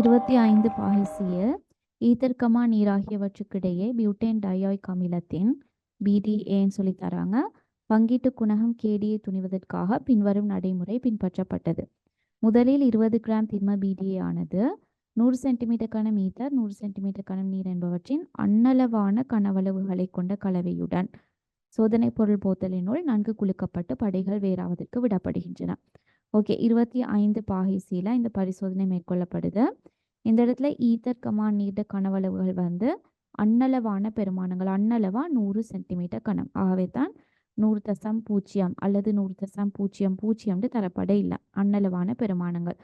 இருபத்தி ஐந்து பாகிசிய ஈத்தர்கமா நீர் ஆகியவற்றுக்கிடையே பியூட்டேன் டயாய்க் அமிலத்தின் பிடிஏன்னு சொல்லி தராங்க. பங்கீட்டு குணகம் கேடியை துணிவதற்காக பின்வரும் நடைமுறை பின்பற்றப்பட்டது. முதலில் இருபது கிராம் திண்ம பிடிஏ ஆனது நூறு சென்டிமீட்டர் கனம் ஈத்தர் நூறு சென்டிமீட்டர் கனம் நீர் என்பவற்றின் அன்னளவான கனவளவுகளை கொண்ட கலவையுடன் சோதனை பொருள் போத்தலினுள் நன்கு குலுக்கப்பட்டு படைகள் வேறாவதற்கு விடப்படுகின்றன. ஓகே இருபத்தி ஐந்து பாகிசியில் இந்த பரிசோதனை மேற்கொள்ளப்படுது. இந்த இடத்துல ஈத்தர் கமா நீர்ட கனவளவுகள் வந்து அன்னளவான பெருமானங்கள். அன்னளவா நூறு சென்டிமீட்டர் கனம் ஆகவே தான் நூறு தசம் பூஜ்ஜியம் அல்லது நூறு தசம் பூஜ்ஜியம் பூஜ்ஜியம்னு தரப்பட இல்லை. அன்னளவான பெருமானங்கள்.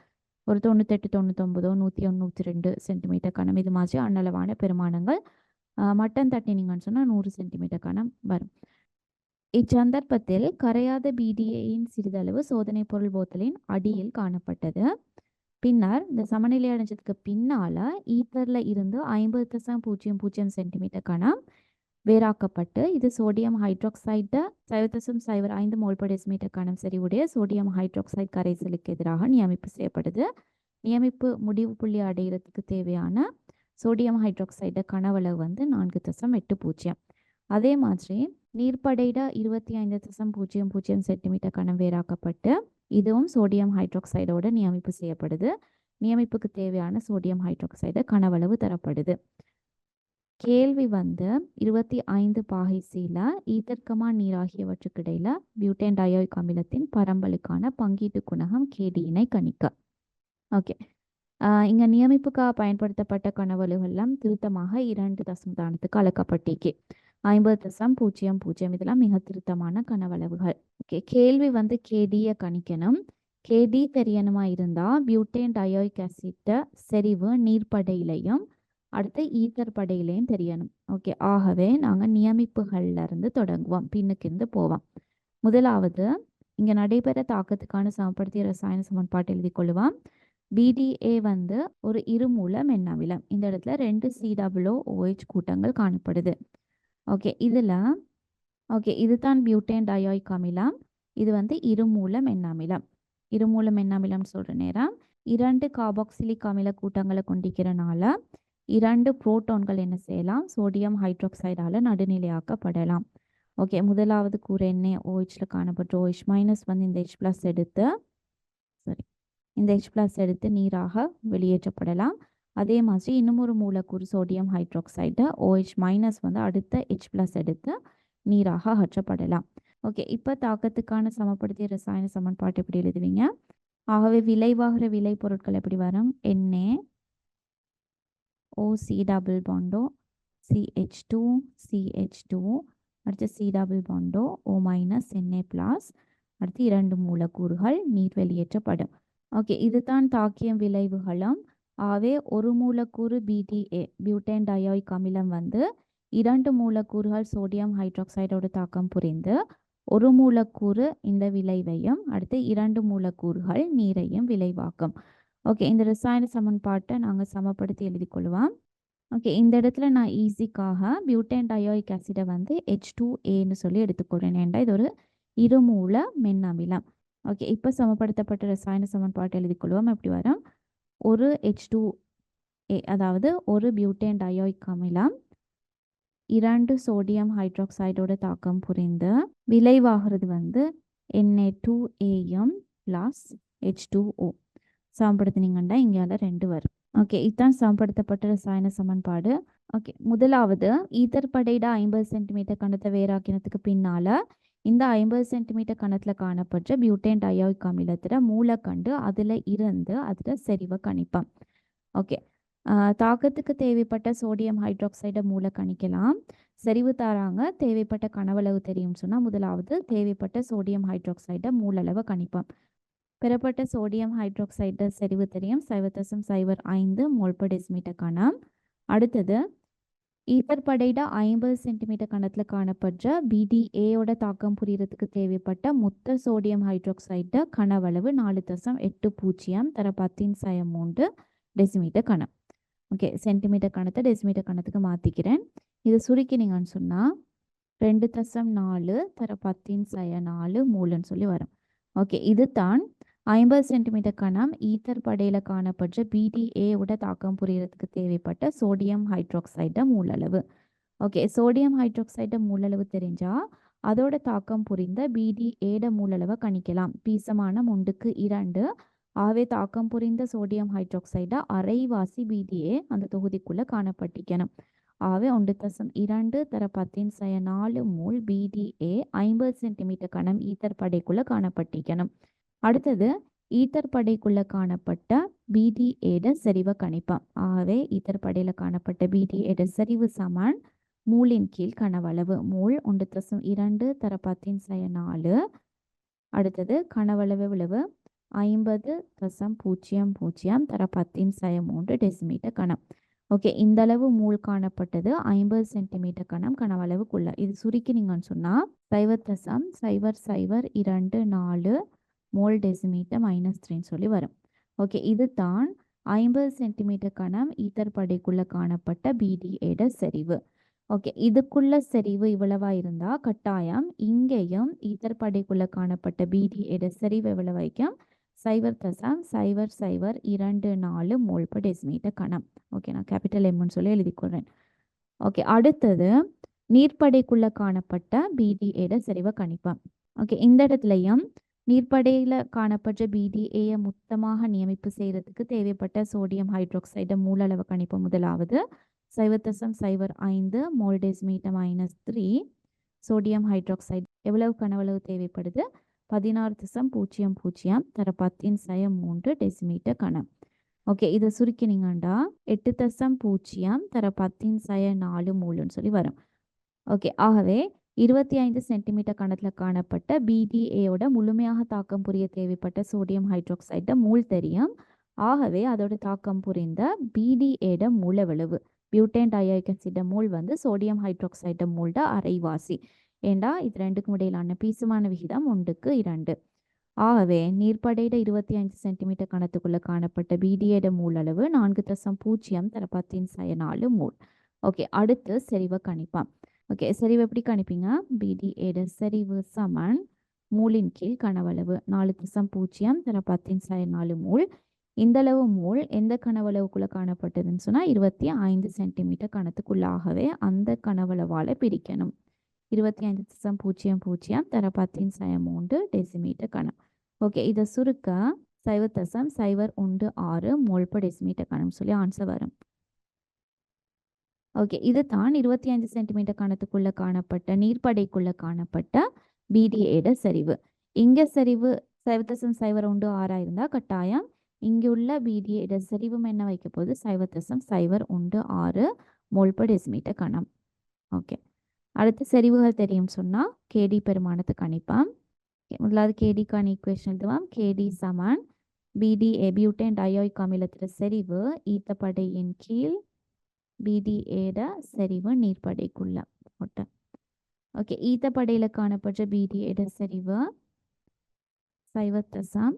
ஒரு தொண்ணூத்தெட்டு தொண்ணூத்தொம்பதோ நூற்றி ஒன்று நூற்றி ரெண்டு சென்டிமீட்டர் கனம் இது மாதிரி அன்னளவான பெருமானங்கள். மட்டன் தட்டினீங்கன்னு சொன்னால் நூறு சென்டிமீட்டர் கனம் வரும். இச்சந்தர்ப்பத்தில் கரையாத பிடிஏயின் சிறிதளவு சோதனை பொருள் போத்தலின் அடியில் காணப்பட்டது. பின்னர் இந்த சமநிலை அடைஞ்சதுக்கு பின்னால ஈத்தர்ல இருந்து ஐம்பது தசம் பூஜ்ஜியம் பூஜ்ஜியம் சென்டிமீட்டர் கணம் வேறாக்கப்பட்டு இது சோடியம் ஹைட்ராக்சைடு சைவ தசம் சைவர் ஐந்து மோல் per decimeter கனம் செறிவுடைய சோடியம் ஹைட்ராக்சைடு கரைசலுக்கு எதிராக நியமிப்பு செய்யப்படுது. நியமிப்பு முடிவு புள்ளி அடைகிறதுக்கு தேவையான சோடியம் ஹைட்ராக்சைடு கனவளவு வந்து நான்கு தசம் எட்டு பூஜ்ஜியம். அதே மாதிரி நீர்ப்படையிட இருபத்தி ஐந்து தசம் பூஜ்ஜியம் பூஜ்ஜியம் சென்டிமீட்டர் கணம் வேறாக்கப்பட்டு இதுவும் சோடியம் ஹைட்ராக்சைடோடு நியமிப்பு செய்யப்படுது. நியமிப்புக்கு தேவையான சோடியம் ஹைட்ராக்சைடு கனவளவு தரப்படுது. கேள்வி வந்து இருபத்தி ஐந்து பாகைசில ஈத்தர்க்கமா நீர் ஆகியவற்றுக்கிடையில் பியூட்டேன் டயோயிக் அமிலத்தின் பரம்பலுக்கான பங்கீட்டு குணகம் கேடியினை கணிக்க. ஓகே இங்கே நியமிப்புக்காக பயன்படுத்தப்பட்ட கனவலுகள்லாம் திருத்தமாக இரண்டு தசமதானத்துக்கு அளக்கப்பட்டிருக்கு ஐம்பது தசம் பூஜ்ஜியம் பூஜ்ஜியம் இதெல்லாம் மிக திருத்தமான கனவளவுகள். ஓகே கேள்வி வந்து கேடியை கணிக்கணும். கேடி தெரியணுமா இருந்தால் பியூட்டேன் டயோயிக் ஆசிட்ட செறிவு நீர்ப்படையிலையும் அடுத்து ஈத்தர் படையிலையும் தெரியணும். ஓகே ஆகவே நாங்கள் நியமிப்புகள்ல இருந்து தொடங்குவோம். பின்னுக்கு இருந்து போவோம். முதலாவது இங்கே நடைபெற தாக்கத்துக்கான சமப்படுத்திய ரசாயன சமன்பாட்டை எழுதி கொள்ளுவோம். பிடிஏ வந்து ஒரு இருமூல மென்னமிலம் இந்த இடத்துல ரெண்டு சிடபிள்யூ ஓஹெச் கூட்டங்கள் காணப்படுது. ஓகே இதில் ஓகே இதுதான் பியூட்டேன் டயோயிக் அமிலம் இது வந்து இருமூலம் எண்ணாமிலம். இருமூலம் எண்ணாமிலம்னு சொல்கிற நேரம் இரண்டு காபாக்சிலிக் அமில கூட்டங்களை கொண்டிருக்கிறனால இரண்டு புரோட்டான்கள் என்ன செய்யலாம்? சோடியம் ஹைட்ராக்சைடால் நடுநிலையாக்கப்படலாம். ஓகே முதலாவது கூறு என்ன? ஓஹெச்சில் காணப்பட்ட ஓஹெச் மைனஸ் வந்து இந்த ஹெச் பிளஸ் எடுத்து சாரி இந்த ஹெச் பிளஸ் எடுத்து நீராக வெளியேற்றப்படலாம். அதே மாதிரி இன்னும் ஒரு மூலக்கூறு சோடியம் ஹைட்ராக்சைடு ஓஹெச் மைனஸ் வந்து அடுத்த ஹெச் பிளஸ் எடுத்து நீராக அகற்றப்படலாம். ஓகே இப்போ தாக்கத்துக்கான சமப்படுத்திய ரசாயன சமன்பாட்டு எப்படி எழுதுவீங்க? ஆகவே விளைவாகிற விளை பொருட்கள் எப்படி வரும்? எண்ணெய் OC double bond O CH two CH two அடுத்து C double bond O O minus Na plus அடுத்து இரண்டு மூலக்கூறுகள் நீர் வெளியேற்றப்படும் ஓகே இதுதான் தாக்கியம் விளைவுகளும். ஆகவே ஒரு மூலக்கூறு பிடிஏ பியூட்டேன் டயோயிக் அமிலம் வந்து இரண்டு மூலக்கூறுகள் சோடியம் ஹைட்ராக்சைடோட தாக்கம் புரிந்து ஒரு மூலக்கூறு இந்த விளைவையும் அடுத்து இரண்டு மூலக்கூறுகள் நீரையும் விளைவாக்கும். ஓகே இந்த ரசாயன சமன்பாட்டை நாங்கள் சமப்படுத்தி எழுதி கொள்வோம் ஓகே இந்த இடத்துல நான் ஈஸிக்காக பியூட்டேன் டயோயிக் ஆசிடை வந்து ஹெச் டூ ஏன்னு சொல்லி எடுத்துக்கொள்றேன். ஏன்டா இது ஒரு இருமூல மென் அமிலம். ஓகே இப்போ சமப்படுத்தப்பட்ட ரசாயன சமன்பாட்டை எழுதி கொள்வோம் எப்படி வரும்? ஒரு ஹெச் டூ ஏ அதாவது ஒரு பியூட்டேன் டயோயிக் அமிலம் இரண்டு சோடியம் ஹைட்ராக்சைடோட தாக்கம் புரிந்து விளைவாகிறது வந்து Na two AM plus H two O சமப்படுத்தினீங்கன்னா இங்கேயால ரெண்டு வரும். ஓகே இதுதான் சமப்படுத்தப்பட்ட ரசாயன சமன்பாடு. ஓகே முதலாவது ஈத்தர் படையிட ஐம்பது சென்டிமீட்டர் கணத்தை வேறாக்கினத்துக்கு பின்னால இந்த ஐம்பது சென்டிமீட்டர் கணத்துல காணப்படுற பியூட்டேன் டயோயிக் அமிலத்துல மூலக்கண்டு அதுல இருந்து அதுல செறிவை கணிப்போம். ஓகே தாக்கத்துக்கு தேவைப்பட்ட சோடியம் ஹைட்ராக்சைடை மூல கணிக்கலாம். செறிவு தராங்க தேவைப்பட்ட கனவளவு தெரியும் சொன்னால் முதலாவது தேவைப்பட்ட சோடியம் ஹைட்ராக்சைடை மூலளவை கணிப்போம். பெறப்பட்ட சோடியம் ஹைட்ராக்சைடு செறிவு தெரியும். சைவர் தசம் சைவர் ஐந்து மோல் per கணம். அடுத்தது ஈத்தர் படையிட ஐம்பது சென்டிமீட்டர் கணத்தில் காணப்படுற பிடிஏயோட தாக்கம் புரியறதுக்கு தேவைப்பட்ட மொத்த சோடியம் ஹைட்ராக்சைடு கனவளவு நாலு தசம் எட்டு பூஜ்ஜியம் தர பத்தின் சய மூன்று டெசிமீட்டர் கணம். ஓகே சென்டிமீட்டர் கணத்தை டெசிமீட்டர் கணத்துக்கு மாற்றிக்கிறேன் இதை சுருக்கினீங்கன்னு சொன்னால் ரெண்டு தசம் நாலு தர பத்தின் சய நாலு மூலுன்னு சொல்லி வரும். ஓகே இது தான் ஐம்பது சென்டிமீட்டர் கணம் ஈத்தர் படையில் காணப்படுற பிடிஏவோட தாக்கம் புரியறதுக்கு தேவைப்பட்ட சோடியம் ஹைட்ராக்சைட மூலளவு ஓகே சோடியம் ஹைட்ராக்சைட மூலளவு தெரிஞ்சா அதோட தாக்கம் புரிந்த பிடிஏட மூலளவை கணிக்கலாம். பீசமான ஒன்றுக்கு இரண்டு ஆகவே தாக்கம் புரிந்த சோடியம் ஹைட்ராக்சைடா அரைவாசி பிடிஏ அந்த தொகுதிக்குள்ள காணப்பட்டிக்கணும் ஆகவே ஒன்று தசம் இரண்டு தர பத்தின் சய நாலு மூல் பிடிஏ ஐம்பது சென்டிமீட்டர் கணம் ஈத்தர் படைக்குள்ள காணப்பட்டிக்கணும் அடுத்தது ஈத்தர் படைக்குள்ள காணப்பட்ட பிடிஏட செறிவை கணிப்போம். ஆகவே ஈத்தர் படையில காணப்பட்ட பிடிஏட செறிவு சமன் மூலின் கீழ் கனவளவு. மூல் ஒன்று தசம் இரண்டு தர பத்தின் சய நாலு. அடுத்தது கனவளவு விளைவு. ஐம்பது தசம் பூஜ்ஜியம் பூஜ்ஜியம் தர பத்தின் சய மூன்று டெசிமீட்டர் கணம். ஓகே இந்த அளவு மூல் காணப்பட்டது. ஐம்பது சென்டிமீட்டர் கணம் கனவளவுக்குள்ள. இது சுருக்கினீங்கன்னு சொன்னால் சைவர் தசம் சைவர் சைவர் இரண்டு நாலு மோல் டெசிமீட்டர் மைனஸ் த்ரீன்னு சொல்லி வரும். ஓகே இது தான் ஐம்பது சென்டிமீட்டர் கணம் ஈத்தர் படைக்குள்ளே காணப்பட்ட பிடிஏட செறிவு. ஓகே இதுக்குள்ள செறிவு இவ்வளவா இருந்தால் கட்டாயம் இங்கேயும் ஈத்தர் படைக்குள்ளே காணப்பட்ட பிடிஏட செறிவு எவ்வளவு வைக்கும் சைவர் தசம் சைவர் சைவர் இரண்டு நாலு மோல் பர் டெசிமீட்டர் கணம். ஓகே நான் கேபிட்டல் எம்னு சொல்லி எழுதிக்கொள்றேன் ஓகே அடுத்தது நீர்ப்படைக்குள்ளே காணப்பட்ட பிடிஏட செறிவை கணிப்பேன் ஓகே இந்த இடத்துலையும் நீர்ப்படையில் காணப்பட்ட பிடிஏயை மொத்தமாக நியமிப்பு செய்கிறதுக்கு தேவைப்பட்ட சோடியம் ஹைட்ராக்சைடை மூலளவு கணிப்பு முதலாவது. சைவர் தசம் சைவர் ஐந்து மோல்டேஸ் decimetre minus three sodium hydroxide எவ்வளவு கனவளவு தேவைப்படுது? பதினாறு தசம் பூஜ்ஜியம் பூஜ்ஜியம் தர பத்தின் சய மூன்று டெசிமீட்டர் கணம். ஓகே இதை சுருக்கினீங்கண்டா? எட்டு தசம் பூஜ்ஜியம் தர பத்தின் சய நாலு மூலுன்னு சொல்லி வரும். ஓகே ஆகவே இருபத்தி ஐந்து சென்டிமீட்டர் கணத்தில் காணப்பட்ட பிடிஏயோட முழுமையாக தாக்கம் புரிய தேவைப்பட்ட சோடியம் ஹைட்ராக்சைட மூல் தெரியும். ஆகவே அதோட தாக்கம் புரிந்த பிடிஏட மூலவளவு பியூட்டேன் டயோயிக் மூல் வந்து சோடியம் ஹைட்ராக்சைட மூல்ட அரைவாசி. ஏண்டா? இது ரெண்டுக்கும் இடையிலான பீசுமான விகிதம் ஒன்றுக்கு இரண்டு. ஆகவே நீர்ப்படையிட இருபத்தி ஐந்து சென்டிமீட்டர் கணத்துக்குள்ள காணப்பட்ட பிடிஏட மூல் அளவு நான்கு தசம் பூஜ்ஜியம் தர பத்தின் சய நாலு மூல். ஓகே அடுத்து செறிவை கணிப்பான் ஓகே செறிவு எப்படி கணிப்பீங்க? பிடிஏட செறிவு சமன். மூலின் கீழ் கனவளவு. நாலு திசம் பூஜ்ஜியம். தர பத்தின் சய நாலு மூல். இந்த அளவு மூல் எந்த கனவளவுக்குள்ள காணப்பட்டதுன்னு சொன்னா இருபத்தி ஐந்து சென்டிமீட்டர் கணத்துக்குள்ளாகவே அந்த கனவளவால பிரிக்கணும். இருபத்தி ஐந்து திசம் பூஜ்ஜியம் பூஜ்ஜியம். தர பத்தின் சய மூன்று டெசிமீட்டர் கணம். ஓகே இதை சுருக்க சைவ தசம் சைவர் ஒன்று ஆறு மோல்ப டெசிமீட்டர் கணம் சொல்லி ஆன்சர் வரும். ஓகே இது தான் இருபத்தி ஐந்து சென்டிமீட்டர் கணத்துக்குள்ள காணப்பட்ட நீர்ப்படைக்குள்ள காணப்பட்ட பிடிஏட சரிவு. இங்க சரிவு சைவர் தசம் சைவர் ஒன்று ஆறா இருந்தா கட்டாயம். இங்க உள்ள பிடிஏட சரிவும் என்ன வைக்க போகுது? சைவர் தசம் சைவர் ஒன்று ஆறு மோல்ப டெசிமீட்டர் கணம். ஓகே அடுத்து செறிவுகள் தெரியும் சொன்னா கேடி பெருமானத்தை கணிப்பாம். முதலாவது கேடிக்கான ஈக்குவேஷன் எழுதுவாம். கேடி சமன் பிடி எபியூட்டன் டயோய்க் அமிலத்தில் செறிவு ஈத்தப்படையின் கீழ் பிடிஏட சரிவு நீர்படைக்குள்ள போட்டேன் ஓகே ஈத்தப்படையில் காணப்பட்ட பிடிஏட சரிவு. சைவர் தசம்.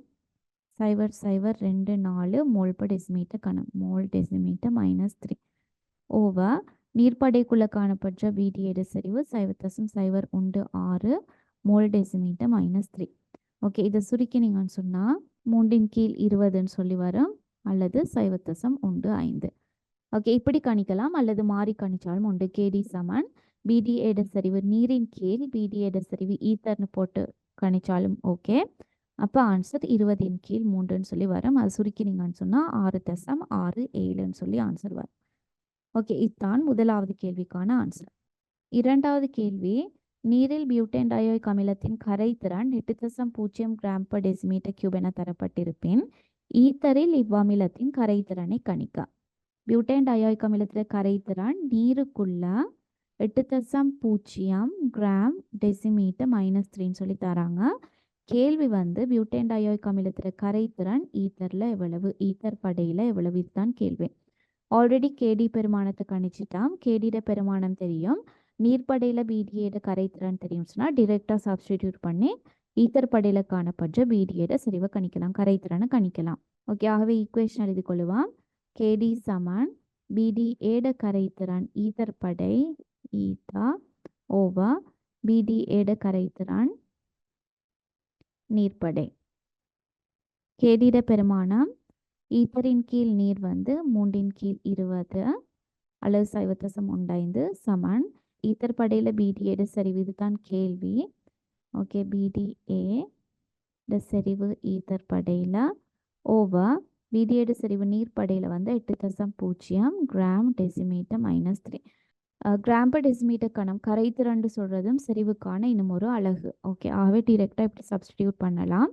சைவர் சைவர் ரெண்டு நாலு மோல் பர் டெசிமீட்டர் கணம். Mole decimetre minus three over நீர்ப்படைக்குள்ள காணப்பட்ட பிடிஏட சரிவு சைவர் தசம் சைவர் ஒன்று ஆறு mole decimetre minus three okay இதை சுருக்கினீங்கன்னு சொன்னால் மூன்றின் கீழ் இருபதுன்னு சொல்லி வரும். அல்லது சைவத்தசம் உண்டு ஒன்று ஐந்து. ஓகே இப்படி கணிக்கலாம். அல்லது மாறி கணிச்சாலும் உண்டு. கேடி சமன். பிடிஏட சரிவு நீரின் கீழ் பிடிஏட சரிவு ஈத்தர்னு போட்டு கணிச்சாலும் ஓகே அப்போ ஆன்சர் இருபதின் கீழ் மூன்றுன்னு சொல்லி வரும். அது சுருக்கினீங்கன்னு சொன்னால் ஆறு தசம் ஆறு ஏழுன்னு சொல்லி ஆன்சர் வரும். ஓகே இதுதான் முதலாவது கேள்விக்கான ஆன்சர் இரண்டாவது கேள்வி நீரில் பியூட்டேன் டயோயிக் அமிலத்தின் கரைத்திறன் எட்டு தசம் பூஜ்ஜியம் கிராம் பர் டெசிமீட்டர் கியூப் என தரப்பட்டிருப்பின். ஈத்தரில் இவ்வமிலத்தின் கரைத்திறனை கணிக்க. பியூட்டேன் டயோயிக் அமிலத்தில் கரைத்திறன் நீருக்குள்ள எட்டு தசம் பூஜ்ஜியம் கிராம் டெசிமீட்டர் மைனஸ் த்ரீன்னு சொல்லி தராங்க. கேள்வி வந்து பியூட்டேன் டயோயிக் அமிலத்தில் கரைத்திறன் ஈத்தரில் எவ்வளவு? ஈத்தர் படையில் எவ்வளவு? இதுதான் கேள்வி. ஆல்ரெடி கேடி பெருமானத்தை கணிச்சிட்டாம். கேடிட பெருமானம் தெரியும். நீர்ப்படையில் பிடிஏட கரைத்திறன் தெரியும் சொன்னால் டிரெக்டாக சப்ஸ்டிடியூட் பண்ணி ஈத்தர் படையில் காணப்படுற பிடிஏட சரிவை கணிக்கலாம். கரைத்திறனை கணிக்கலாம். ஓகே ஆகவே ஈக்குவேஷன் எழுதி கொள்ளுவான் கேடி சமன் பிடி ஏட கரைத்திறன் ஈதர் படை ஈதா ஓவா பிடிஏட கரைத்திறன் நீர்ப்படை. கேடிட பெருமானம் ஈத்தரின் கீழ் நீர் வந்து மூன்றின் கீழ் இருபது அளவு சைவத்தசம் உண்டைந்து சமன். ஈத்தர் படையில பிடிஏட சரிவு இதுதான் கேள்வி. ஓகே பிடிஏ ட சரிவு ஈத்தர் படையில். ஓவர் பிடிஏட சரிவு நீர் படையில வந்து எட்டு தசம் பூஜ்ஜியம் gram decimetre minus three gram per decimetre கணம் கரைத்திரண்டு சொல்கிறதும் செறிவுக்கான இன்னும் ஒரு அழகு ஓகே ஆகவே டிரெக்டாக இப்படி சப்ஸ்டிடியூட் பண்ணலாம்.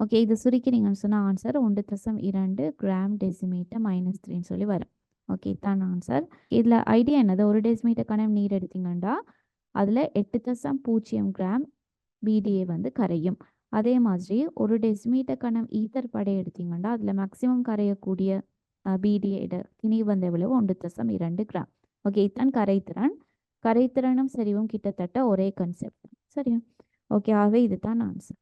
ஓகே இது சுருக்கிறீங்கன்னு சொன்னால் ஆன்சர் ஒன்று தசம் இரண்டு கிராம் டெசிமீட்டர் மைனஸ் த்ரீன்னு சொல்லி வரும். ஓகே இதான் ஆன்சர் இதில் ஐடியா என்னது? ஒரு டெசிமீட்டர் கணம் நீர் எடுத்தீங்கன்னா அதில் எட்டு தசம் பூஜ்ஜியம் கிராம் பிடிஏ வந்து கரையும். அதே மாதிரி ஒரு டெசிமீட்டர் கணம் ஈத்தர் படை எடுத்தீங்கன்னா அதில் மேக்ஸிமம் கரையக்கூடிய பிடிஏட திணி வந்து எவ்வளவு ஒன்று தசம் இரண்டு கிராம் ஓகே இதுதான் கரைத்திறன். கரைத்திறனும் சரிவும் கிட்டத்தட்ட ஒரே கன்செப்ட் சரியா? ஓகே ஆகவே இதுதான் ஆன்சர்